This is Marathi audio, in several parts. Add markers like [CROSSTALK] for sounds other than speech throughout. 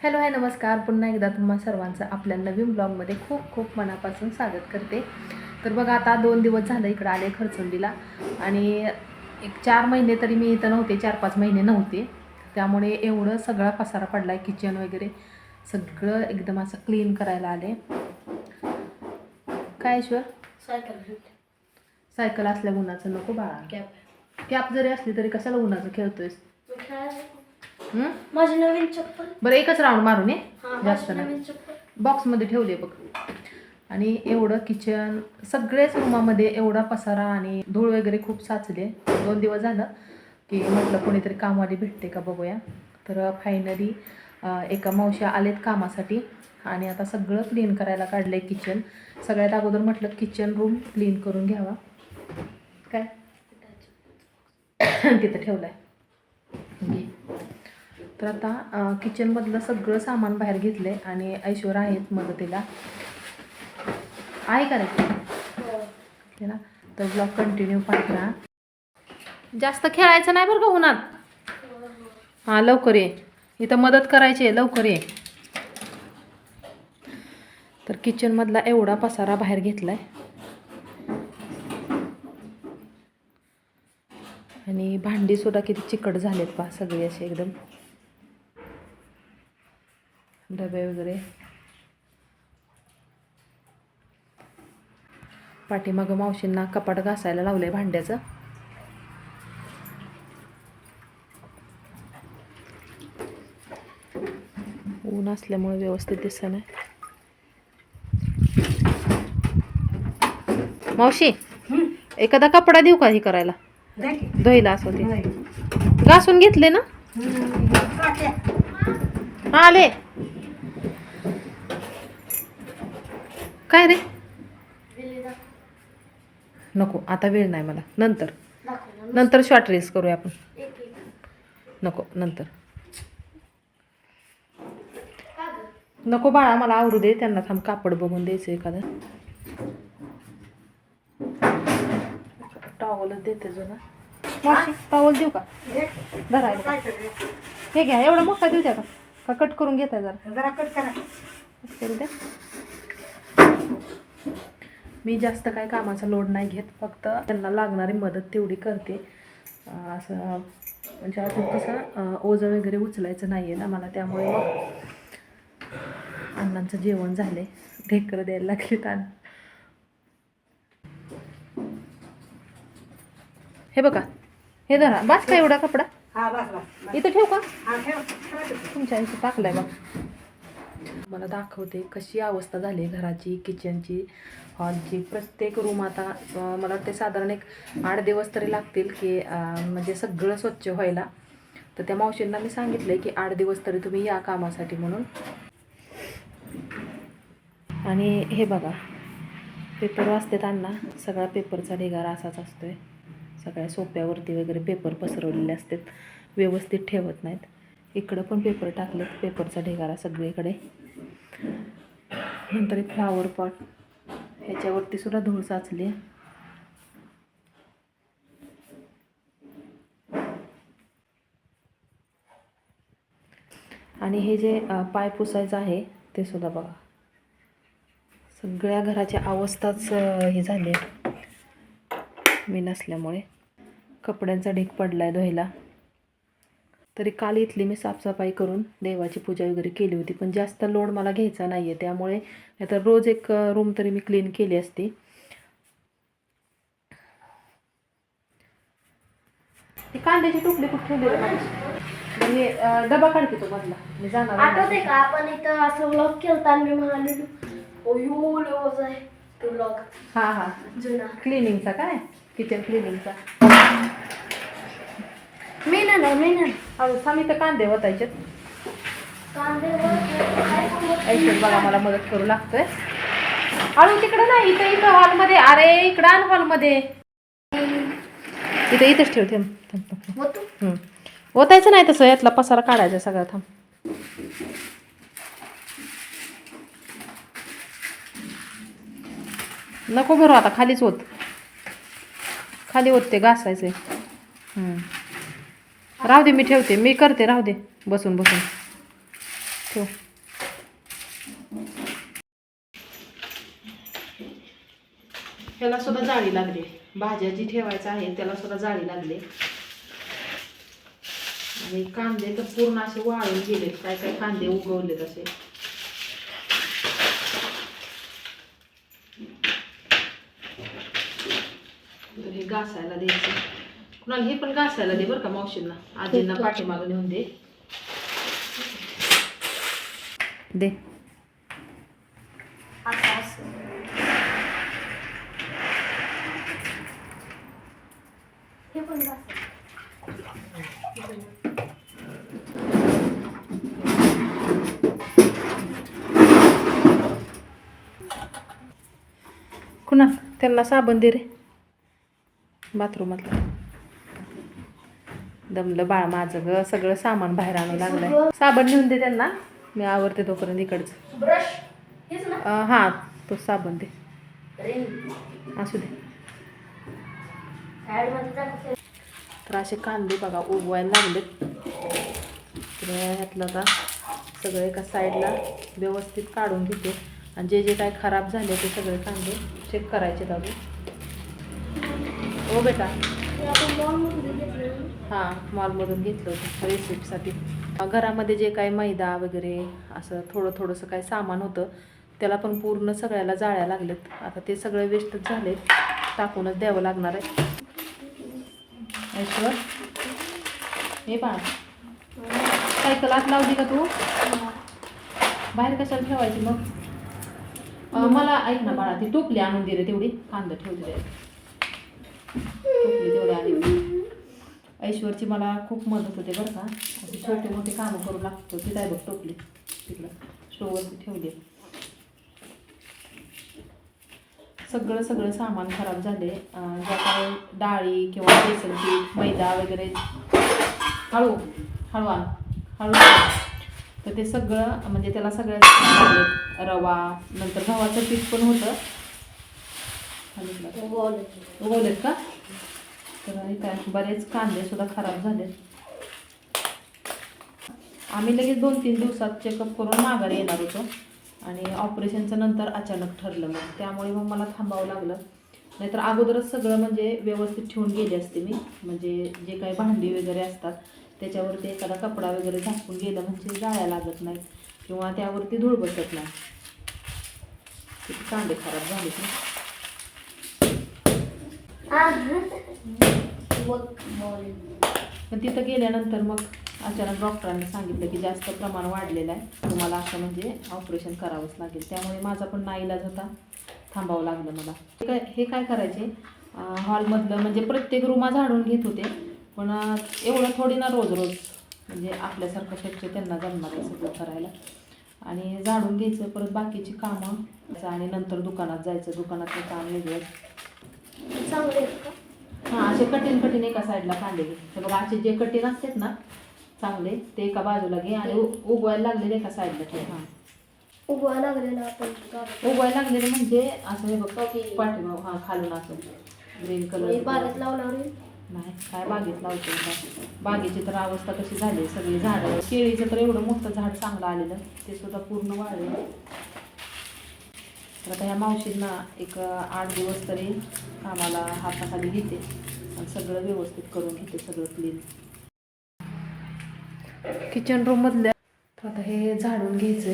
हॅलो हाय नमस्कार. पुन्हा एकदा तुम्हा सर्वांचं आपल्या नवीन ब्लॉगमध्ये खूप खूप मनापासून स्वागत करते. तर बघा आता दोन दिवस झालं इकडं आले खरचुंडीला आणि एक चार महिने तरी मी इथं नव्हते चार पाच महिने नव्हते. त्यामुळे एवढं सगळा पसारा पडला आहे किचन वगैरे. सगळं एकदम असं क्लीन करायला आले. काय ईश्वर सायकल सायकल असल्या उन्हाचं नको बाळा. कॅप कॅप जरी असली तरी कशाला उन्हाचं खेळतोयस? हं? माझी नवीन चप्पल. बरं एकच राऊंड मारून ये. हा जास्त माझी नाही. नवीन चप्पल. बॉक्समध्ये ठेवले बघ. आणि एवढं किचन सगळेच रूमामध्ये एवढा पसारा आणि धूळ वगैरे खूप साचले दोन दिवस झालं की म्हटलं कोणीतरी कामवाली भेटते का बघूया. तर फायनली एका मावश्या आलेत कामासाठी आणि आता सगळं क्लीन करायला काढलं आहे किचन सगळ्यात अगोदर म्हटलं किचन रूम क्लीन करून घ्यावा. काय? [COUGHS] तिथं ठेवलं आहे तर आता किचनमधलं सगळं सामान बाहेर घेतलं आहे आणि ऐश्वर आहेत मदतीला. आहे का रे? हे. ना? तर ब्लॉग कंटिन्यू पाहिला जास्त खेळायचं नाही बरं का उन्हात? हां लवकर ये. इथं मदत करायची आहे लवकर ये. तर किचनमधला एवढा पसारा बाहेर घेतला आहे आणि भांडीसुद्धा किती चिकट झालेत पहा सगळे असे एकदम. डबे वगैरे. पाठीमागं मावशींना कपाट घासायला लावलंय भांड्याचं. ऊन असल्यामुळे व्यवस्थित दिसत नाही. मावशी एखादा कपडा देऊ का हे करायला? धुईला असं ते. घासून घेतले ना? हा आले. काय रे? नको आता वेळ नाही मला. नंतर. नंतर शॉर्ट रेस करूया आपण. नको नंतर. नको बाळा मला आवरू दे. त्यांना थांब कापड बघून द्यायचं एखादं. टॉवलच देते जुना. मावशी टॉवल देऊ का? धरायला. हे घ्या एवढा मोठा देऊ द्या का? का कट करून घेताय जरा? जरा कट करा. करू द्या. मी जास्त काय कामाचा लोड नाही घेत फक्त त्यांना लागणारी मदत तेवढी करते. असं म्हणजे अजून कसं ओझं वगैरे उचलायचं नाही आहे ना मला त्यामुळे मग अण्णांचं जेवण झाले ढेकर द्यायला लागले आणि हे बघा हे धरा. बास का एवढा कपडा? इथं ठेव का? हा. तुमच्या इथं टाकलाय बघ. मला दाखवते कशी अवस्था झाली घराची किचनची हॉलची प्रत्येक रूम आता मला वाटते साधारण एक आठ दिवस तरी लागतील की म्हणजे सगळं स्वच्छ व्हायला. तर त्या मावशींना मी सांगितलं की आठ दिवस तरी तुम्ही या कामासाठी म्हणून. आणि हे बघा पेपर वाचते अण्णा. सगळा पेपरचा ढिगारा असाच असतोय. सगळ्या सोप्यावरती वगैरे पेपर पसरवलेले असतात. व्यवस्थित ठेवत नाहीत. इकडं पण पेपर टाकलेत. पेपरचा ढिगारा सगळीकडे. नंतर एक फ्लावर पॉट ह्याच्यावरती सुद्धा धूळ साचली आहे. आणि हे जे पाय पुसायचं आहे ते सुद्धा बघा सगळ्या घराची अवस्थाच हे झाली आहे. मी नसल्यामुळे कपड्यांचा ढीक पडला आहे धुवायला तरी काल इथली मी साफसफाई करून देवाची पूजा वगैरे केली होती. पण जास्त लोड मला घ्यायचा नाही आहे त्यामुळे नाहीतर रोज एक रूम तरी मी क्लीन केली असती. ती कांद्याची टुकडी कुठे ठेवली अ, डबा काढते तो मधला. मी जाणार. आठवते का? आपण इथं असं व्लॉग केलता मी म्हणाले ओयो लोज आहे तो व्लॉग हा हा. जुना. क्लिनिंगचा काय? किचन क्लिनिंगचा मी ना नाही मी नाही. थांब इथं कांदे वतायचे? ऐकून बघा मला मदत करू लागतोय. अळू तिकडं नाही इथं इथं हॉलमध्ये. अरे इकडं आण हॉलमध्ये. इथं इथंच ठेव थांब हम्म. ओतायचं नाही तसं यातला पसारा काढायचा सगळा थांब. नको भरू आता खालीच होत खाली होत ते घासायचे हम्म. राहू दे मी ठेवते. मी करते राहू दे. बसून बसून. ठेव. त्याला सुद्धा जाळी लागली. भाज्या जी ठेवायचं आहे त्याला सुद्धा जाळी लागली. आणि कांदे तर पूर्ण असे वाळून गेलेत. काय काय कांदे उगवलेत असे. तर हे घासायला द्यायचं. कुणाला हे पण घासायला दे बरं का मावशींना. आजींना पाठीमागं नेऊन दे. दे. हे कुणा? त्यांना साबण दे रे. बाथरूमातलं. दमलं बाळ माझं ग सगळं सामान बाहेर आणू लागलंय? साबण नेऊन दे त्यांना. मी आवरते तोपर्यंत इकडचं. हा तो साबण दे. असू दे. तर असे कांदे बघा उगवायला लागलेत. तर ह्यातलं आता सगळं एका साईडला व्यवस्थित काढून घेते. आणि जे जे काय खराब झाले ते सगळे कांदे चेक करायचे दाबू हो बेटा. हां मॉलमधून घेतलं होतं रेसिपीसाठी घरामध्ये जे काही मैदा वगैरे असं थोडं थोडंसं काही सामान होतं त्याला पण पूर्ण सगळ्याला जाळ्या लागलेत आता ते सगळे वेस्टच झाले टाकूनच द्यावं लागणार आहे. ऐश्वर हे पहा. सायकल आत लावली का तू? बाहेर कशाला ठेवायची मग? मला ऐक ना बाळा ती टोपली आणून दे रे तेवढी. कांदा ठेवली आहे टोपली तेवढी आली. ऐश्वरची मला खूप मदत होते बरं का. असे छोटे मोठे कामं करू लागतो. ती काय बघ टोपली तिकडं. स्टोवरती ठेवली. सगळं सगळं सामान खराब झाले. ज्या काही डाळी किंवा बेसन पीठ मैदा वगैरे हळू हळू आण हळू. तर ते सगळं म्हणजे त्याला सगळ्यात रवा नंतर गव्हाचं पीठ पण होतं. उगवलेत का? तर काय बरेच कांदे सुद्धा खराब झाले आम्ही लगेच दोन तीन दिवसात चेकअप करून माघारी येणार होतो. आणि ऑपरेशनचं नंतर अचानक ठरलं मग. त्यामुळे मग मला थांबावं लागलं. नाहीतर अगोदरच सगळं म्हणजे व्यवस्थित ठेवून गेले असते मी. म्हणजे जे काही भांडी वगैरे असतात त्याच्यावरती एखादा कपडा वगैरे झाकून गेलं म्हणजे जाळ्या लागत नाही किंवा त्यावरती धूळ बसत नाही. किती कांदे खराब झाले ते पण तिथं गेल्यानंतर मग अचानक डॉक्टरांनी सांगितलं की जास्त प्रमाण वाढलेलं आहे. तुम्हाला असं म्हणजे ऑपरेशन करावंच लागेल. त्यामुळे माझा पण नाईलाज होता. थांबावं लागलं मला. हे काय हे काय करायचे? हॉलमधलं म्हणजे प्रत्येक रूमा झाडून घेत होते. पण एवढं थोडी ना रोज रोज म्हणजे आपल्यासारखं स्वच्छ त्यांना जमणार सगळं करायला. आणि झाडून घ्यायचं परत बाकीची कामं. आणि नंतर दुकानात जायचं. दुकानातलं काम वेगळं. चांगलं आहे का? हां असे कठीण कठीण एका साईडला कांदे घे हे बघा असे जे कठीण असतात ना चांगले ते एका बाजूला घे आणि उ- उगवायला लागलेले एका साईडला ठेव हां उगवायला लागलेलं आपण. उगवायला लागलेले म्हणजे असं हे बघ ओके. पाठीमाग हां खालून असं ग्रीन हे कलर बागेत लावल्यावर येईल. नाही काय बागेत लावतो आता. बागेची तर अवस्था कशी झाली सगळी झाडं केळीचं तर एवढं मोठं झाड चांगलं आलेलं ते सुद्धा पूर्ण वाळले तर आता ह्या मावशींना एक आठ दिवस तरी कामाला हाताखाली घेते आणि सगळं व्यवस्थित करून घेते सगळं क्लीन किचन रूम मधल्या तर आता हे झाडून घ्यायचं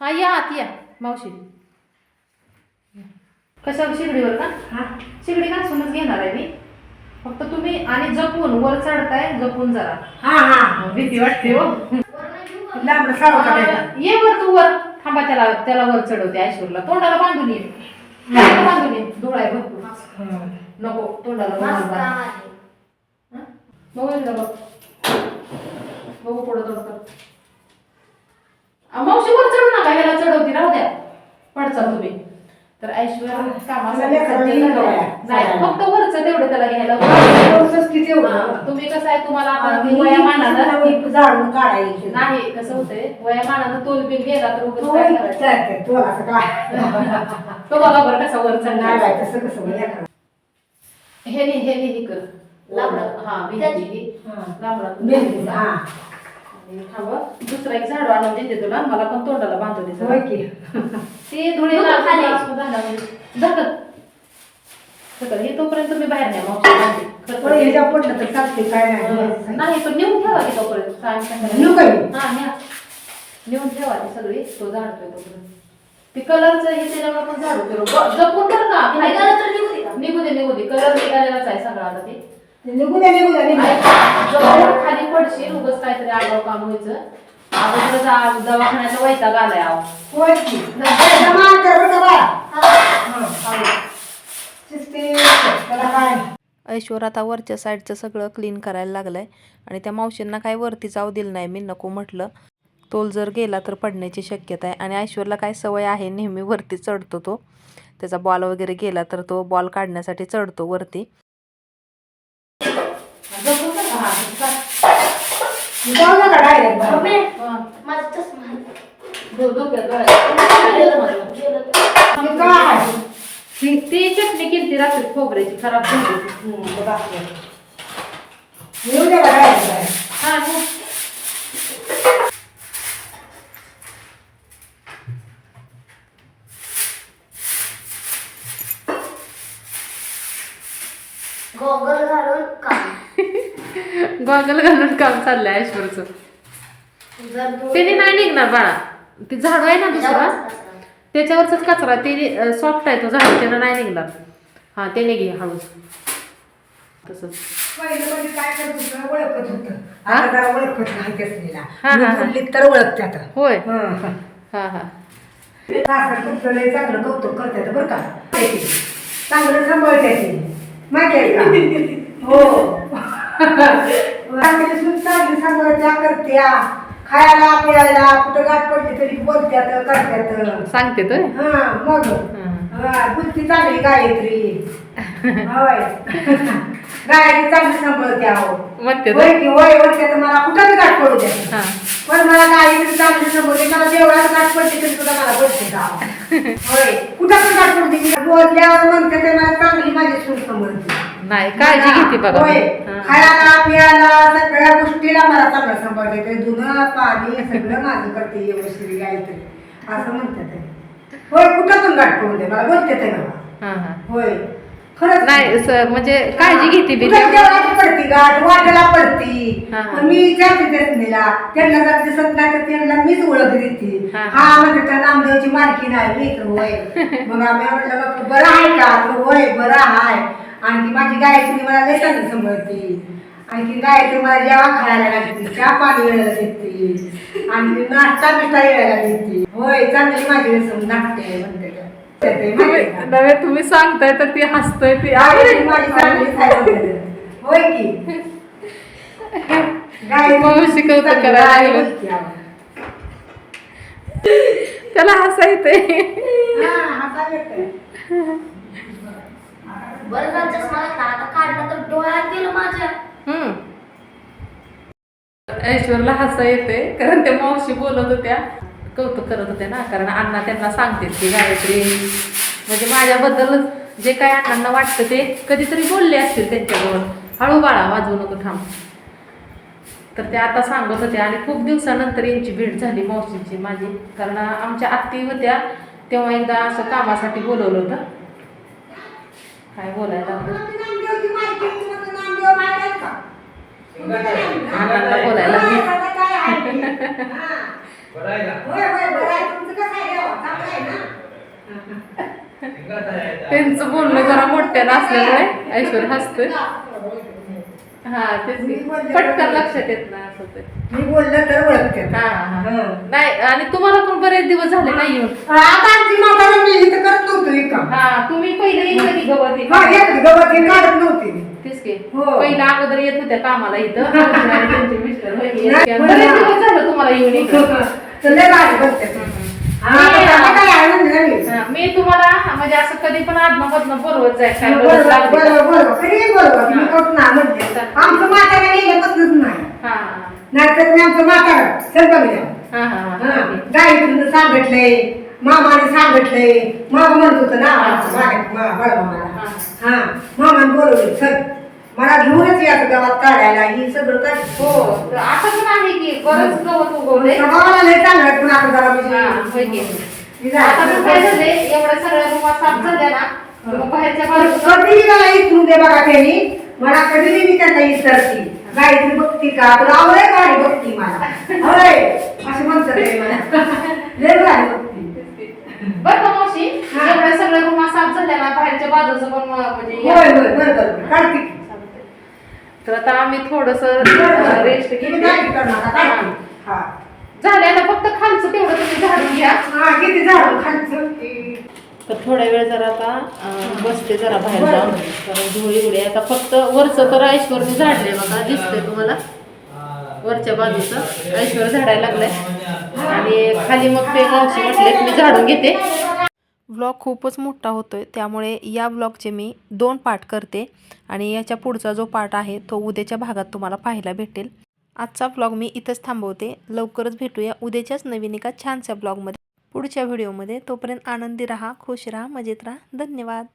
हा या आत या मावशी. कशावर? शिगडीवर का? शिगडी घासूनच घेणार आहे मी. फक्त तुम्ही आणि जपून वर चढताय जपून जरा. हा हा भीती वाटते हो. [LAUGHS] ये वर तू वर. थांबा त्याला त्याला वर चढवते ऐश्वरला तोंडाला बांधून ये. तोंडाला बांधून ये. धुळा आहे भरपूर. नको तोंडाला बांधून बांध. हं? बघू एकदा बघ. बघू पुढं तोंड कर अं, मावशी वर चढू नका. ह्याला चढवती. राहू द्या. पडचा तुम्ही. तर ऐश्वर. डोळ्यात. नाही फक्त वरचं तेवढं त्याला घ्यायला हा, तुम्ही कसं आहे तुम्हाला आता वयामानानं झाडून काढायची नाही कसं होतंय वयामानानं तोल बिल गेला तर उगाच काय करायचं? तुला असं काय [LAUGHS] तो बघा बरं कसा वर नाही चढला बाई, तसं कसं लेकरं. हे नाही हे नाही हे कर लांबडं. हा हा. लांबडा मेहंदी, हा. थांबा दुसरा एक झाडू आणून देते तुला. मला पण तोंडाला बांधून दे होय जरा. की. ते धुळे नको खाली. हे तोपर्यंत तुम्ही बाहेर मावशी. बांधते. खरं होय, तर- ह्याच्यावर पडलं तर चालते काय नाही. नाही पण नेऊन ठेवा की तोपर्यंत. काय नेऊ? हा न्या. नेऊन ठेवा ती सगळी. तो झाडतोय तोपर्यंत. ते कलरचं हे त्याच्यावर पण झाडू जपून का? निघू दे निघू दे. कलर निघालेलाच आहे सगळा आता ते. निघू द्या निघू द्या निघू द्या. जवळ खाली पडशील उगाच काहीतरी आगाव काम व्हायचं. अगोदर जा- दवाखान्याचा वैताग आलाय आहो होय की? जमा कर बरं का बाळा. हा. शिस्ती, त्याला काय? ऐश्वर आता वरच्या साईडचं सगळं क्लीन करायला लागलाय. आणि त्या मावशींना काय वरती जाऊ दिलं नाही मी नको म्हटलं. तोल जर गेला तर पडण्याची शक्यता आहे. आणि ऐश्वरला काय सवय आहे नेहमी वरती चढतो तो. त्याचा बॉल वगैरे गेला तर तो बॉल काढण्यासाठी चढतो वरती जपून कर का? हा, चाल. जाऊ नका डायरेक्ट. मम्मी. माझा चष्मा. हे काय ती ती चटणी केली रात्री खोबऱ्याची खराब झाली. येऊ द्या डायरेक्ट. हा मग. गॉगल घालून काम गॉगल घालून काम चाललंय ऐश्वरचं. त्याने नाही निघणार बाळा. ती झाडू आहे ना दुसरा? त्याच्यावरच कचरा. ते सॉफ्ट आहे तो झाडू. त्यानं नाही निघणार. हा त्याने घे हळूच तसंच म्हणजे तर ओळखत्यात. होय. हं, हं. हा. हा चांगलं कौतुक करतात बरं का. चांगलं सांभाळते माहिती आहे का? हो. [LAUGHS] रात्रीची सून चांगली सांभाळत्या करत्या. खायला प्यायला कुठं गाठ पडली तरी बोलत्यात करत्यात. सांगते तर हा मग. बुद्धी चांगली गायत्री. होय. गायत्री चांगली सांभाळते म्हणते होय तर की होय म्हणते तर मला कुठं बी गाठ पडू द्या. पण मला गायत्री चांगली समजते मला देवळात गाठ पडते तरी सुद्धा मला पडते का? [LAUGHS] होय. कुठं पण गाठ पडते बोलल्यावर म्हणते ते मला चांगली माझी सून समजते नाही काळजी घेते बघा होय हा. खायला प्यायला सगळ्या गोष्टीला मला चांगलं सांभाळते. ते धुणं पाणी सगळं माझं करते व्यवस्थित गायत्री असं म्हणते ते. होय कुठं पण गाठ पडू दे मला बोलते ते मला हा हा. होय खरंच. नाही म्हणजे काळजी घेते बी कुठं देवळात पडती गाठ? वाटेला पडती. हा. पण मी विचारते दसमीला त्यांना जर दिसत नाही तर त्यांना मीच ओळख देते. हा, हा. म्हणजे त्या नामदेवची मालकी नाही मी तर होय. मग आम्ही म्हटलं बरं आहे का? तर होय बरं आहे. आणखी माझी गायत्री मला लय चांगली सांभाळते आणखी गायत्री मला जेव्हा खायला लागते चहा पाणी वेळेला देते आणखी नाश्ता बिष्टा वेळेला देते होय चांगली माझी रसम नाटते म्हणते आहे? नव्हे तुम्ही सांगताय तर ती हसतोय ती गायत्री माझी चांगली सांभाळते. होय की करायला लागली. अहो. त्याला हसायचंय. बरं झालं चष्मा घातला. आता काढला तर डोळ्यात गेलं माझ्या. हम्म. ऐश्वरला हसा येते कारण त्या मावशी बोलत होत्या. कौतुक करत होत्या ना कारण अण्णा त्यांना सांगते की गायत्री म्हणजे माझ्याबद्दल जे काय अण्णांना वाटतं ते कधीतरी बोलले असतील त्यांच्याजवळ. हळू बाळा वाजवू नको थांब. तर ते आता सांगत होते आणि खूप दिवसानंतर यांची भेट झाली मावशींची माझी. कारण आमच्या आत्ती होत्या तेव्हा एकदा असं कामासाठी बोलवलं होतं काय बोलायला लागलं नामदेवची मालकी, तुमचं नामदेव माहीत आहे बोलायला काय? [LAUGHS] हा. आहे ना? त्यांचं बोलणं जरा मोठ्यानं असल्यामुळे ऐश्वर हसतोय. हा तेच की. पटकन लक्षात येत नाही असं ते. मी बोललं तर ओळखते हा हा हं. नाही आणि तुम्हाला पण बरेच दिवस झाले नाही येऊन आता आमची म्हातारी मी इथं करत नव्हतो हे काम. हा तुम्ही पहिले येत होती गवत हा, येत गवत हे काढत नव्हते मी. तेच की हो. पहिलं अगोदर येत होत्या कामाला इथं आणि मिस्टर होय की. नाही, पण बरेच ना. दिवस झालं तुम्हाला येऊन इथं तर लय भारी बोलते ते. हा, मी- आता काय आनंद झाली. हा, मी तुम्हाला म्हणजे असं कधी पण आदमामधनं बोलवत जाय काय गरज बरोबर, लागली का? बरोबर, बरोबर. कधीही बोलवा, तुम्ही करून ना म्हणते. आमचं म्हातारं गेल्यापासूनच नाही हा नाहीतर मी आमचं म्हातारं. हा हा हा. गायत्रीनं सांगितलंय मामाने सांगितलंय. मामा म्हणत होतं ना मा- बळमामाला हा. हा मामाने बोलवलं चल. मला घेऊनच याचं गावात काढायला. ही सगळं काय? हो तर आता पण आहे की बरंच गवत उगवलंय. स्वभावाला लय चांगलं आहे, पण आता जरा हा, होय की. म्हणजे मी आता पण काय झालंय एवढ्या सगळ्या रूमा साफ झाल्या ना तर मग बाहेरच्या बाजूला कधी मला इथून दे बघा त्यांनी. मला कधी मी त्यांना विसरती गायत्री बघती का? तुला आवडे गाडी बघती मला. होय असं म्हणतात ते मला. लय गाडी बघती बरं का मावशी. एवढ्या सगळ्या रूमा साफ झाल्या ना? बाहेरच्या बाजूचं पण म्हणजे होय होय बरोबर काढते की. तर आता आम्ही थोडस. रेस्ट तुम्ही घेतली गाडी करणार का? काढते. हा. झाले आता फक्त खालचं तेवढं तुम्ही झाडून घ्या. किती झाडू? खालचं. तर थोड्या वेळ जरा आता बसते जरा बाहेर जाऊन. कारण धुळी उडे आता फक्त वरचं तर ऐश्वरने झाडलंय बघा दिसतंय तुम्हाला. वरच्या बाजूचं. ऐश्वर झाडायला लागलंय. आणि खाली मग ते मावशी म्हटले मी झाडून घेते. व्लॉग खूपच मोठा होतोय. त्यामुळे या व्लॉगचे मी दोन पार्ट करते. आणि याच्या पुढचा जो पार्ट आहे तो उद्याच्या भागात तुम्हाला पाहायला भेटेल. आजचा व्लॉग मी इथंच थांबवते. लवकरच भेटूया उद्याच्याच नवीन एका छानशा ब्लॉगमध्ये पुढच्या व्हिडिओमध्ये तोपर्यंत आनंदी राहा खुश राहा मजेत राहा. धन्यवाद.